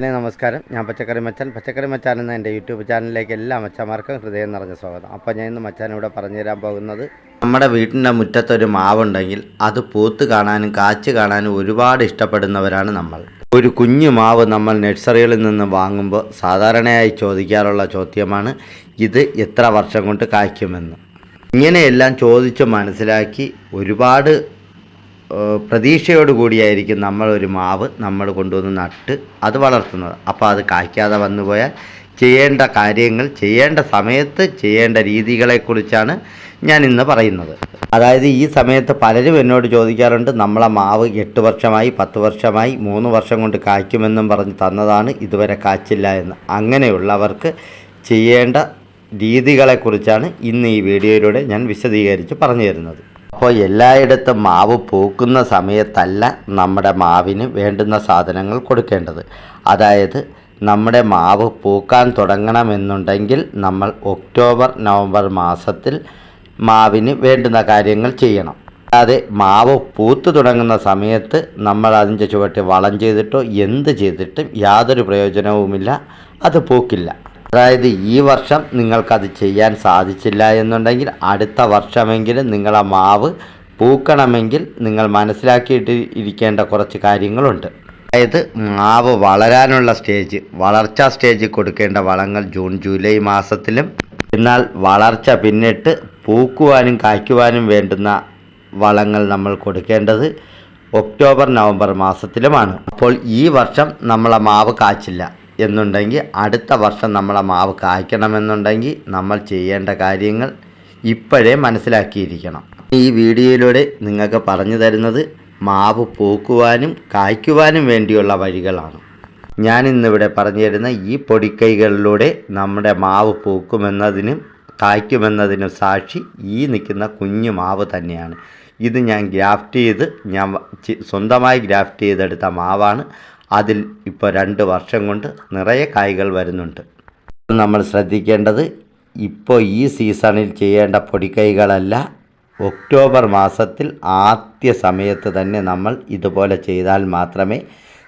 പിന്നെ നമസ്കാരം. ഞാൻ പച്ചക്കറി മച്ചൻ. പച്ചക്കറി മച്ചാൻ എന്ന എന്റെ യൂട്യൂബ് ചാനലിലേക്ക് എല്ലാ മച്ചാന്മാർക്കും ഹൃദയം നിറഞ്ഞ സ്വാഗതം. അപ്പോൾ ഞാൻ ഇന്ന് മച്ചാൻ ഇവിടെ പറഞ്ഞു തരാൻ പോകുന്നത് നമ്മുടെ വീട്ടിന്റെ മുറ്റത്തൊരു മാവുണ്ടെങ്കിൽ അത് പൂത്ത് കാണാനും കാച്ച് കാണാനും ഒരുപാട് ഇഷ്ടപ്പെടുന്നവരാണ് നമ്മൾ. ഒരു കുഞ്ഞു മാവ് നമ്മൾ നഴ്സറികളിൽ നിന്ന് വാങ്ങുമ്പോൾ സാധാരണയായി ചോദിക്കാറുള്ള ചോദ്യമാണ് ഇത് എത്ര വർഷം കൊണ്ട് കായ്ക്കുമെന്ന്? ഇങ്ങനെയെല്ലാം ചോദിച്ച് മനസ്സിലാക്കി ഒരുപാട് പ്രതീക്ഷയോട് കൂടിയായിരിക്കും നമ്മളൊരു മാവ് നമ്മൾ കൊണ്ടുവന്ന് നട്ട് അത് വളർത്തുന്നത്. അപ്പോൾ അത് കായ്ക്കാതെ വന്നു പോയാൽ ചെയ്യേണ്ട കാര്യങ്ങൾ ചെയ്യേണ്ട സമയത്ത് ചെയ്യേണ്ട രീതികളെക്കുറിച്ചാണ് ഞാൻ ഇന്ന് പറയുന്നത്. അതായത് ഈ സമയത്ത് പലരും എന്നോട് ചോദിക്കാറുണ്ട് നമ്മളെ മാവ് എട്ട് വർഷമായി പത്ത് വർഷമായി മൂന്ന് വർഷം കൊണ്ട് കായ്ക്കുമെന്നും പറഞ്ഞ് തന്നതാണ് ഇതുവരെ കാച്ചില്ല എന്ന്. അങ്ങനെയുള്ളവർക്ക് ചെയ്യേണ്ട രീതികളെക്കുറിച്ചാണ് ഇന്ന് ഈ വീഡിയോയിലൂടെ ഞാൻ വിശദീകരിച്ച് പറഞ്ഞു തരുന്നത്. അപ്പോൾ എല്ലായിടത്തും മാവ് പൂക്കുന്ന സമയത്തല്ല നമ്മുടെ മാവിന് വേണ്ടുന്ന സാധനങ്ങൾ കൊടുക്കേണ്ടത്. അതായത് നമ്മുടെ മാവ് പൂക്കാൻ തുടങ്ങണമെന്നുണ്ടെങ്കിൽ നമ്മൾ ഒക്ടോബർ നവംബർ മാസത്തിൽ മാവിന് വേണ്ടുന്ന കാര്യങ്ങൾ ചെയ്യണം. അല്ലാതെ മാവ് പൂത്തു തുടങ്ങുന്ന സമയത്ത് നമ്മൾ അതിന്റെ ചുവട്ടി വളം ചെയ്തിട്ടോ എന്ത് ചെയ്തിട്ടും യാതൊരു പ്രയോജനവുമില്ല. അത് പൂക്കില്ല. അതായത് ഈ വർഷം നിങ്ങൾക്കത് ചെയ്യാൻ സാധിച്ചില്ല എന്നുണ്ടെങ്കിൽ അടുത്ത വർഷമെങ്കിലും നിങ്ങളെ മാവ് പൂക്കണമെങ്കിൽ നിങ്ങൾ മനസ്സിലാക്കിയിട്ട് ഇരിക്കേണ്ട കുറച്ച് കാര്യങ്ങളുണ്ട്. അതായത് മാവ് വളരാനുള്ള സ്റ്റേജ് വളർച്ചാ സ്റ്റേജ് കൊടുക്കേണ്ട വളങ്ങൾ ജൂൺ ജൂലൈ മാസത്തിലും. എന്നാൽ വളർച്ച പിന്നിട്ട് പൂക്കുവാനും കായ്ക്കുവാനും വേണ്ടുന്ന വളങ്ങൾ നമ്മൾ കൊടുക്കേണ്ടത് ഒക്ടോബർ നവംബർ മാസത്തിലുമാണ്. അപ്പോൾ ഈ വർഷം നമ്മളെ മാവ് കാച്ചില്ല. എന്നുണ്ടെങ്കിൽ അടുത്ത വർഷം നമ്മളെ മാവ് കായ്ക്കണമെന്നുണ്ടെങ്കിൽ നമ്മൾ ചെയ്യേണ്ട കാര്യങ്ങൾ ഇപ്പോഴേ മനസ്സിലാക്കിയിരിക്കണം. ഈ വീഡിയോയിലൂടെ നിങ്ങൾക്ക് പറഞ്ഞു തരുന്നത് മാവ് പൂക്കുവാനും കായ്ക്കുവാനും വേണ്ടിയുള്ള വഴികളാണ്. ഞാൻ ഇന്നിവിടെ പറഞ്ഞു തരുന്ന ഈ പൊടിക്കൈകളിലൂടെ നമ്മുടെ മാവ് പൂക്കുമെന്നതിനും കായ്ക്കുമെന്നതിനും സാക്ഷി ഈ നിൽക്കുന്ന കുഞ്ഞു മാവ് തന്നെയാണ്. ഇത് ഞാൻ ഗ്രാഫ്റ്റ് ചെയ്ത് ഞാൻ സ്വന്തമായി ഗ്രാഫ്റ്റ് ചെയ്തെടുത്ത മാവാണ്. അതിൽ ഇപ്പോൾ രണ്ട് വർഷം കൊണ്ട് നിറയെ കായ്കൾ വരുന്നുണ്ട്. നമ്മൾ ശ്രദ്ധിക്കേണ്ടത് ഇപ്പോൾ ഈ സീസണിൽ ചെയ്യേണ്ട പൊടിക്കൈകളല്ല ഒക്ടോബർ മാസത്തിൽ ആദ്യ സമയത്ത് തന്നെ നമ്മൾ ഇതുപോലെ ചെയ്താൽ മാത്രമേ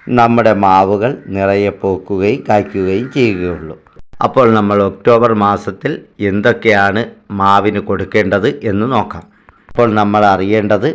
നമ്മുടെ മാവുകൾ നിറയെ പോക്കുകയും കായ്ക്കുകയും ചെയ്യുകയുള്ളൂ. അപ്പോൾ നമ്മൾ ഒക്ടോബർ മാസത്തിൽ എന്തൊക്കെയാണ് മാവിന് കൊടുക്കേണ്ടത് എന്ന് നോക്കാം. അപ്പോൾ നമ്മൾ അറിയേണ്ടത്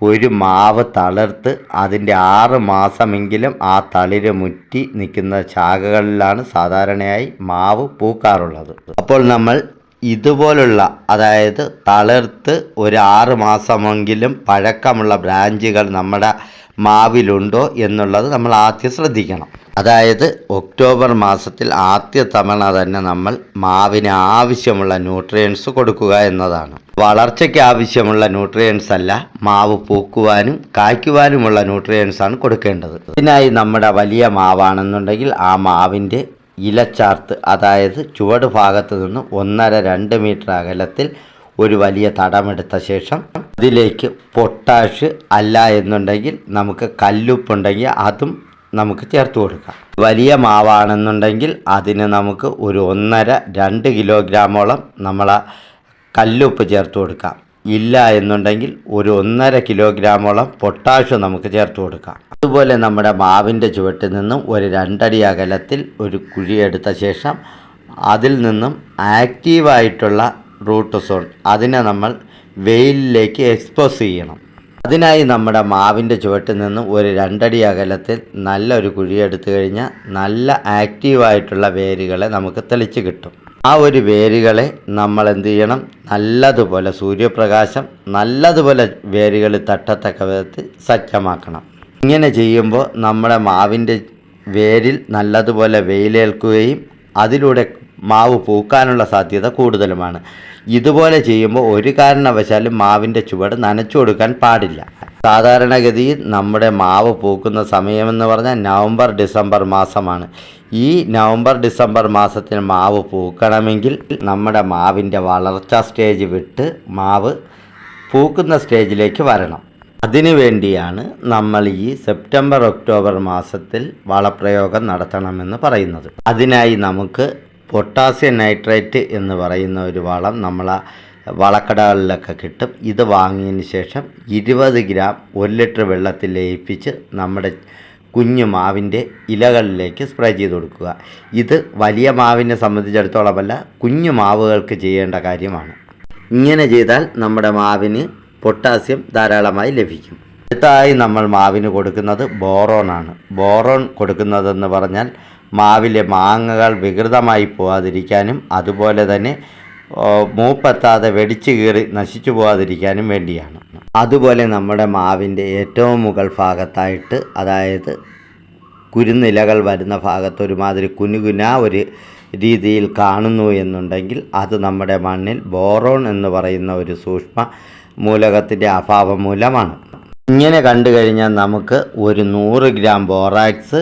ഒരു മാവ് തളിർത്ത് അതിന്റെ ആറ് മാസമെങ്കിലും ആ തളിര് മുറ്റി നിൽക്കുന്ന ശാഖകളിലാണ് സാധാരണയായി മാവ് പൂക്കാറുള്ളത്. അപ്പോൾ നമ്മൾ ഇതുപോലുള്ള അതായത് തളിർത്ത് ഒരു ആറ് മാസമെങ്കിലും പഴക്കമുള്ള ബ്രാഞ്ചുകൾ നമ്മുടെ മാവിലുണ്ടോ എന്നുള്ളത് നമ്മൾ ആദ്യം ശ്രദ്ധിക്കണം. അതായത് ഒക്ടോബർ മാസത്തിൽ ആദ്യ തവണ തന്നെ നമ്മൾ മാവിന് ആവശ്യമുള്ള ന്യൂട്രിയൻസ് കൊടുക്കുക എന്നതാണ്. വളർച്ചയ്ക്ക് ആവശ്യമുള്ള ന്യൂട്രിയൻസ് അല്ല മാവ് പൂക്കുവാനും കായ്ക്കുവാനുമുള്ള ന്യൂട്രിയൻസ് ആണ് കൊടുക്കേണ്ടത്. ഇതിനായി നമ്മുടെ വലിയ മാവാണെന്നുണ്ടെങ്കിൽ ആ മാവിന്റെ ഇലച്ചാർത്ത് അതായത് ചുവട് ഭാഗത്ത് നിന്ന് ഒന്നര രണ്ട് മീറ്റർ അകലത്തിൽ ഒരു വലിയ തടമെടുത്ത ശേഷം അതിലേക്ക് പൊട്ടാഷ് അല്ല എന്നുണ്ടെങ്കിൽ നമുക്ക് കല്ലുപ്പുണ്ടെങ്കിൽ അതും നമുക്ക് ചേർത്ത് കൊടുക്കാം. വലിയ മാവാണെന്നുണ്ടെങ്കിൽ അതിന് നമുക്ക് ഒരു ഒന്നര രണ്ട് കിലോഗ്രാമോളം നമ്മൾ കല്ലുപ്പ് ചേർത്ത് കൊടുക്കാം. ഇല്ല എന്നുണ്ടെങ്കിൽ ഒരു ഒന്നര കിലോഗ്രാമോളം പൊട്ടാഷ് നമുക്ക് ചേർത്ത് കൊടുക്കാം. അതുപോലെ നമ്മുടെ മാവിന്റെ ചുവട്ടിൽ നിന്നും ഒരു രണ്ടടി അകലത്തിൽ ഒരു കുഴിയെടുത്ത ശേഷം അതിൽ നിന്നും ആക്റ്റീവായിട്ടുള്ള റൂട്ട് സോൺ അതിനെ നമ്മൾ വെയിലിലേക്ക് എക്സ്പോസ് ചെയ്യണം. അതിനായി നമ്മുടെ മാവിന്റെ ചുവട്ടിൽ നിന്നും ഒരു രണ്ടടി അകലത്തിൽ നല്ലൊരു കുഴിയെടുത്തു കഴിഞ്ഞാൽ നല്ല ആക്റ്റീവായിട്ടുള്ള വേരുകളെ നമുക്ക് തെളിച്ച് കിട്ടും. ആ ഒരു വേരുകളെ നമ്മൾ എന്ത് ചെയ്യണം നല്ലതുപോലെ സൂര്യപ്രകാശം നല്ലതുപോലെ വേരുകൾ തട്ടത്തക്ക വിധത്തിൽ സജ്ജമാക്കണം. ഇങ്ങനെ ചെയ്യുമ്പോൾ നമ്മുടെ മാവിന്റെ വേരിൽ നല്ലതുപോലെ വെയിലേൽക്കുകയും അതിലൂടെ മാവ് പൂക്കാനുള്ള സാധ്യത കൂടുതലുമാണ്. ഇതുപോലെ ചെയ്യുമ്പോൾ ഒരു കാരണവശാലും മാവിന്റെ ചുവട് നനച്ചു കൊടുക്കാൻ പാടില്ല. സാധാരണഗതിയിൽ നമ്മുടെ മാവ് പൂക്കുന്ന സമയമെന്ന് പറഞ്ഞാൽ നവംബർ ഡിസംബർ മാസമാണ്. ഈ നവംബർ ഡിസംബർ മാസത്തിൽ മാവ് പൂക്കണമെങ്കിൽ നമ്മുടെ മാവിന്റെ വളർച്ചാ സ്റ്റേജ് വിട്ട് മാവ് പൂക്കുന്ന സ്റ്റേജിലേക്ക് വരണം. അതിനു വേണ്ടിയാണ് നമ്മൾ ഈ സെപ്റ്റംബർ ഒക്ടോബർ മാസത്തിൽ വളപ്രയോഗം നടത്തണമെന്ന് പറയുന്നത്. അതിനായി നമുക്ക് പൊട്ടാസ്യം നൈട്രേറ്റ് എന്ന് പറയുന്ന ഒരു വളം നമ്മൾ വളക്കടകളിലൊക്കെ കിട്ടും. ഇത് വാങ്ങിയതിന് ശേഷം ഇരുപത് ഗ്രാം ഒരു ലിറ്റർ വെള്ളത്തിൽ ലയിപ്പിച്ച് നമ്മുടെ കുഞ്ഞു മാവിന്റെ ഇലകളിലേക്ക് സ്പ്രേ ചെയ്ത് കൊടുക്കുക. ഇത് വലിയ മാവിനെ സംബന്ധിച്ചിടത്തോളമല്ല കുഞ്ഞു മാവുകൾക്ക് ചെയ്യേണ്ട കാര്യമാണ്. ഇങ്ങനെ ചെയ്താൽ നമ്മുടെ മാവിന് പൊട്ടാസ്യം ധാരാളമായി ലഭിക്കും. അടുത്തായി നമ്മൾ മാവിന് കൊടുക്കുന്നത് ബോറോണാണ് ബോറോൺ കൊടുക്കുന്നതെന്ന് പറഞ്ഞാൽ മാവിലെ മാങ്ങകൾ വികൃതമായി പോകാതിരിക്കാനും അതുപോലെ തന്നെ മൂപ്പെത്താതെ വെടിച്ചു കീറി നശിച്ചു പോകാതിരിക്കാനും വേണ്ടിയാണ്. അതുപോലെ നമ്മുടെ മാവിന്റെ ഏറ്റവും മുകൾ ഭാഗത്തായിട്ട് അതായത് കുരുന്നിലകൾ വരുന്ന ഭാഗത്ത് ഒരുമാതിരി കുനുകുന ഒരു രീതിയിൽ കാണുന്നു എന്നുണ്ടെങ്കിൽ അത് നമ്മുടെ മണ്ണിൽ ബോറോൺ എന്ന് പറയുന്ന ഒരു സൂക്ഷ്മ മൂലകത്തിന്റെ അഭാവം മൂലമാണ്. ഇങ്ങനെ കണ്ടു കഴിഞ്ഞാൽ നമുക്ക് ഒരു നൂറ് ഗ്രാം ബോറാക്സ്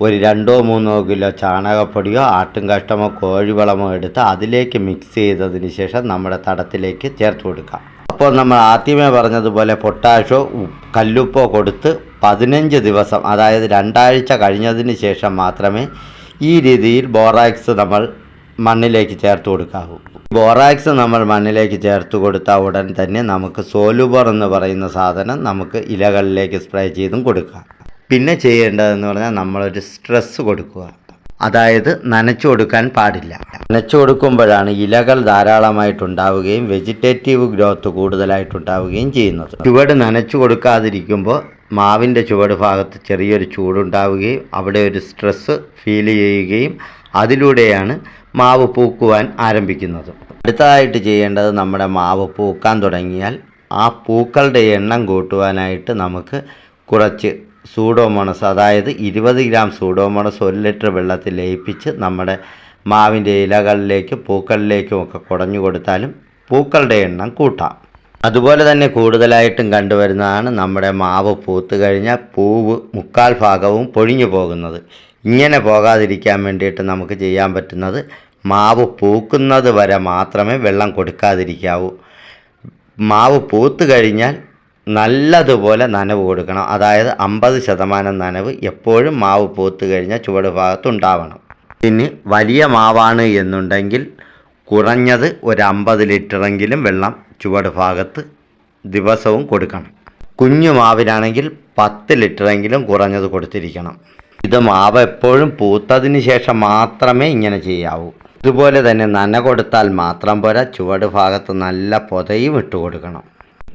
ഒരു രണ്ടോ മൂന്നോ കിലോ ചാണകപ്പൊടിയോ ആട്ടും കഷ്ടമോ കോഴിവളമോ എടുത്ത് അതിലേക്ക് മിക്സ് ചെയ്തതിന് ശേഷം നമ്മുടെ തടത്തിലേക്ക് ചേർത്ത് കൊടുക്കാം. അപ്പോൾ നമ്മൾ ആദ്യമേ പറഞ്ഞതുപോലെ പൊട്ടാഷോ കല്ലുപ്പോ കൊടുത്ത് പതിനഞ്ച് ദിവസം അതായത് രണ്ടാഴ്ച കഴിഞ്ഞതിന് ശേഷം മാത്രമേ ഈ രീതിയിൽ ബോറാക്സ് നമ്മൾ മണ്ണിലേക്ക് ചേർത്ത് കൊടുക്കാവൂ. ബോറാക്സ് നമ്മൾ മണ്ണിലേക്ക് ചേർത്ത് കൊടുത്ത ഉടൻ തന്നെ നമുക്ക് സോലുബർ എന്ന് പറയുന്ന സാധനം നമുക്ക് ഇലകളിലേക്ക് സ്പ്രേ ചെയ്തും കൊടുക്കാം. പിന്നെ ചെയ്യേണ്ടതെന്ന് പറഞ്ഞാൽ നമ്മളൊരു സ്ട്രെസ് കൊടുക്കുക. അതായത് നനച്ചു കൊടുക്കാൻ പാടില്ല. നനച്ചു കൊടുക്കുമ്പോഴാണ് ഇലകൾ ധാരാളമായിട്ടുണ്ടാവുകയും വെജിറ്റേറ്റീവ് ഗ്രോത്ത് കൂടുതലായിട്ടുണ്ടാവുകയും ചെയ്യുന്നത്. ചുവട് നനച്ചു കൊടുക്കാതിരിക്കുമ്പോൾ മാവിന്റെ ചുവട് ഭാഗത്ത് ചെറിയൊരു ചൂടുണ്ടാവുകയും അവിടെ ഒരു സ്ട്രെസ് ഫീൽ ചെയ്യുകയും അതിലൂടെയാണ് മാവ് പൂക്കുവാൻ ആരംഭിക്കുന്നത്. അടുത്തതായിട്ട് ചെയ്യേണ്ടത് നമ്മുടെ മാവ് പൂക്കാൻ തുടങ്ങിയാൽ ആ പൂക്കളുടെ എണ്ണം കൂട്ടുവാനായിട്ട് നമുക്ക് കുറച്ച് സൂഡോമോണസ് അതായത് ഇരുപത് ഗ്രാം സൂഡോമോണസ് ഒരു ലിറ്റർ വെള്ളത്തിൽ ലയിപ്പിച്ച് നമ്മുടെ മാവിന്റെ ഇലകളിലേക്കും പൂക്കളിലേക്കും ഒക്കെ കുടഞ്ഞു കൊടുത്താലും പൂക്കളുടെ എണ്ണം കൂട്ടാം. അതുപോലെ തന്നെ കൂടുതലായിട്ടും കണ്ടുവരുന്നതാണ് നമ്മുടെ മാവ് പൂത്ത് കഴിഞ്ഞാൽ പൂവ് മുക്കാൽ ഭാഗവും പൊഴിഞ്ഞു പോകുന്നത്. ഇങ്ങനെ പോകാതിരിക്കാൻ വേണ്ടിയിട്ട് നമുക്ക് ചെയ്യാൻ പറ്റുന്നത് മാവ് പൂക്കുന്നത് വരെ മാത്രമേ വെള്ളം കൊടുക്കാതിരിക്കാവൂ. മാവ് പൂത്ത് കഴിഞ്ഞാൽ നല്ലതുപോലെ നനവ് കൊടുക്കണം. അതായത് അമ്പത് ശതമാനം നനവ് എപ്പോഴും മാവ് പൂത്ത് കഴിഞ്ഞാൽ ചുവട് ഭാഗത്തുണ്ടാവണം. പിന്നെ വലിയ മാവാണ് എന്നുണ്ടെങ്കിൽ കുറഞ്ഞത് ഒരു അമ്പത് ലിറ്ററെങ്കിലും വെള്ളം ചുവട് ഭാഗത്ത് ദിവസവും കൊടുക്കണം. കുഞ്ഞു മാവിനാണെങ്കിൽ പത്ത് ലിറ്ററെങ്കിലും കുറഞ്ഞത് കൊടുത്തിരിക്കണം. ഇത് മാവ് എപ്പോഴും പൂത്തതിന് ശേഷം മാത്രമേ ഇങ്ങനെ ചെയ്യാവൂ. ഇതുപോലെ തന്നെ നന കൊടുത്താൽ മാത്രം പോരാ ചുവട് ഭാഗത്ത് നല്ല പൊതയും ഇട്ട് കൊടുക്കണം.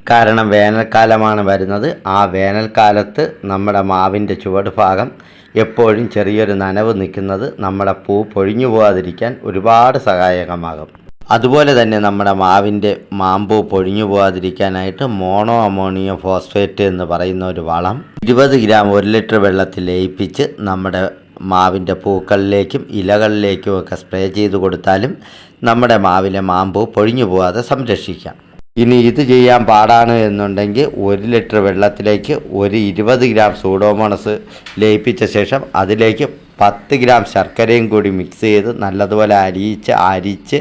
കാരണം വേനൽക്കാലമാണ് വരുന്നത്. ആ വേനൽക്കാലത്ത് നമ്മുടെ മാവിന്റെ ചുവട് ഭാഗം എപ്പോഴും ചെറിയൊരു നനവ് നിൽക്കുന്നത് നമ്മുടെ പൂ പൊഴിഞ്ഞു പോകാതിരിക്കാൻ ഒരുപാട് സഹായകമാകും. അതുപോലെ തന്നെ നമ്മുടെ മാവിന്റെ മാമ്പൂ പൊഴിഞ്ഞു പോകാതിരിക്കാനായിട്ട് മോണോ അമോണിയം ഫോസ്ഫേറ്റ് എന്ന് പറയുന്ന ഒരു വളം ഇരുപത് ഗ്രാം ഒരു ലിറ്റർ വെള്ളത്തിൽ ലയിപ്പിച്ച് നമ്മുടെ മാവിന്റെ പൂക്കളിലേക്കും ഇലകളിലേക്കും ഒക്കെ സ്പ്രേ ചെയ്ത് കൊടുത്താലും നമ്മുടെ മാവിലെ മാമ്പൂ പൊഴിഞ്ഞു പോകാതെ സംരക്ഷിക്കാം. ഇനി ഇത് ചെയ്യാൻ പാടാണ് എന്നുണ്ടെങ്കിൽ ഒരു ലിറ്റർ വെള്ളത്തിലേക്ക് ഒരു ഇരുപത് ഗ്രാം സൂഡോമോണസ് ലയിപ്പിച്ച ശേഷം അതിലേക്ക് പത്ത് ഗ്രാം ശർക്കരയും കൂടി മിക്സ് ചെയ്ത് നല്ലതുപോലെ അരിയിച്ച് അരിച്ച്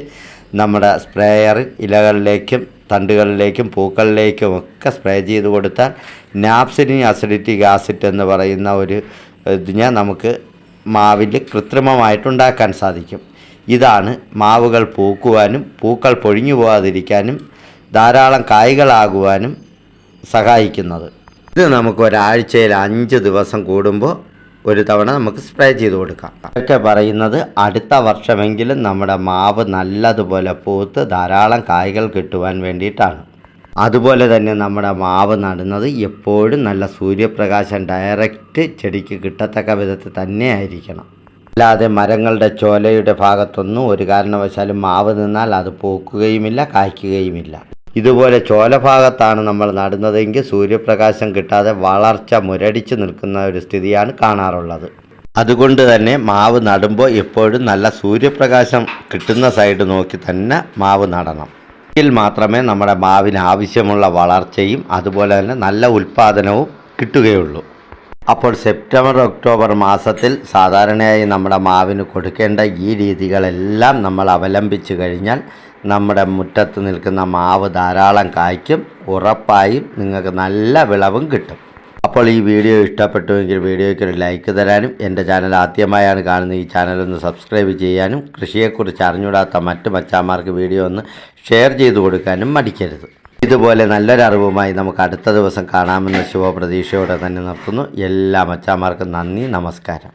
നമ്മുടെ സ്പ്രേയറിൽ ഇലകളിലേക്കും തണ്ടുകളിലേക്കും പൂക്കളിലേക്കും ഒക്കെ സ്പ്രേ ചെയ്ത് കൊടുത്താൽ നാപ്സിനി അസിഡിറ്റിക് ആസിഡ് എന്ന് പറയുന്ന ഒരു ഇതിനെ നമുക്ക് മാവിൽ കൃത്രിമമായിട്ടുണ്ടാക്കാൻ സാധിക്കും. ഇതാണ് മാവുകൾ പൂക്കുവാനും പൂക്കൾ പൊഴിഞ്ഞു പോകാതിരിക്കാനും ധാരാളം കായ്കളാകുവാനും സഹായിക്കുന്നത്. ഇത് നമുക്ക് ഒരാഴ്ചയിൽ അഞ്ച് ദിവസം കൂടുമ്പോൾ ഒരു തവണ നമുക്ക് സ്പ്രേ ചെയ്ത് കൊടുക്കാം. ഇതൊക്കെ പറയുന്നത് അടുത്ത വർഷമെങ്കിലും നമ്മുടെ മാവ് നല്ലതുപോലെ പൂത്ത് ധാരാളം കായ്കൾ കിട്ടുവാൻ വേണ്ടിയിട്ടാണ്. അതുപോലെ തന്നെ നമ്മുടെ മാവ് നടുന്നത് എപ്പോഴും നല്ല സൂര്യപ്രകാശം ഡയറക്റ്റ് ചെടിക്ക് കിട്ടത്തക്ക വിധത്തിൽ തന്നെ ആയിരിക്കണം അല്ലാതെ മരങ്ങളുടെ ചോലയുടെ ഭാഗത്തൊന്നും ഒരു കാരണവശാലും മാവ് നിന്നാൽ അത് പൂക്കുകയുമില്ല കായ്ക്കുകയുമില്ല. ഇതുപോലെ ചോല ഭാഗത്താണ് നമ്മൾ നടുന്നതെങ്കിൽ സൂര്യപ്രകാശം കിട്ടാതെ വളർച്ച മുരടിച്ച് നിൽക്കുന്ന ഒരു സ്ഥിതിയാണ് കാണാറുള്ളത്. അതുകൊണ്ട് തന്നെ മാവ് നടുമ്പോൾ എപ്പോഴും നല്ല സൂര്യപ്രകാശം കിട്ടുന്ന സൈഡ് നോക്കി തന്നെ മാവ് നടണം. എങ്കിൽ മാത്രമേ നമ്മുടെ മാവിന് ആവശ്യമുള്ള വളർച്ചയും അതുപോലെ തന്നെ നല്ല ഉൽപ്പാദനവും കിട്ടുകയുള്ളൂ. അപ്പോൾ സെപ്റ്റംബർ ഒക്ടോബർ മാസത്തിൽ സാധാരണയായി നമ്മുടെ മാവിന് കൊടുക്കേണ്ട ഈ രീതികളെല്ലാം നമ്മൾ അവലംബിച്ച് കഴിഞ്ഞാൽ നമ്മുടെ മുറ്റത്ത് നിൽക്കുന്ന മാവ് ധാരാളം കായ്ക്കും ഉറപ്പായും നിങ്ങൾക്ക് നല്ല വിളവും കിട്ടും. അപ്പോൾ ഈ വീഡിയോ ഇഷ്ടപ്പെട്ടുവെങ്കിൽ വീഡിയോയ്ക്ക് ഒരു ലൈക്ക് തരാനും എന്റെ ചാനൽ ആദ്യമായാണ് കാണുന്നത് ഈ ചാനൽ ഒന്ന് സബ്സ്ക്രൈബ് ചെയ്യാനും കൃഷിയെക്കുറിച്ച് അറിഞ്ഞൂടാത്ത മറ്റു മച്ചാന്മാർക്ക് വീഡിയോ ഒന്ന് ഷെയർ ചെയ്ത് കൊടുക്കാനും മടിക്കരുത്. ഇതുപോലെ നല്ലൊരറിവുമായി നമുക്ക് അടുത്ത ദിവസം കാണാമെന്ന ശുഭപ്രതീക്ഷയോടെ തന്നെ നിർത്തുന്നു. എല്ലാ മച്ചാന്മാർക്കും നന്ദി നമസ്കാരം.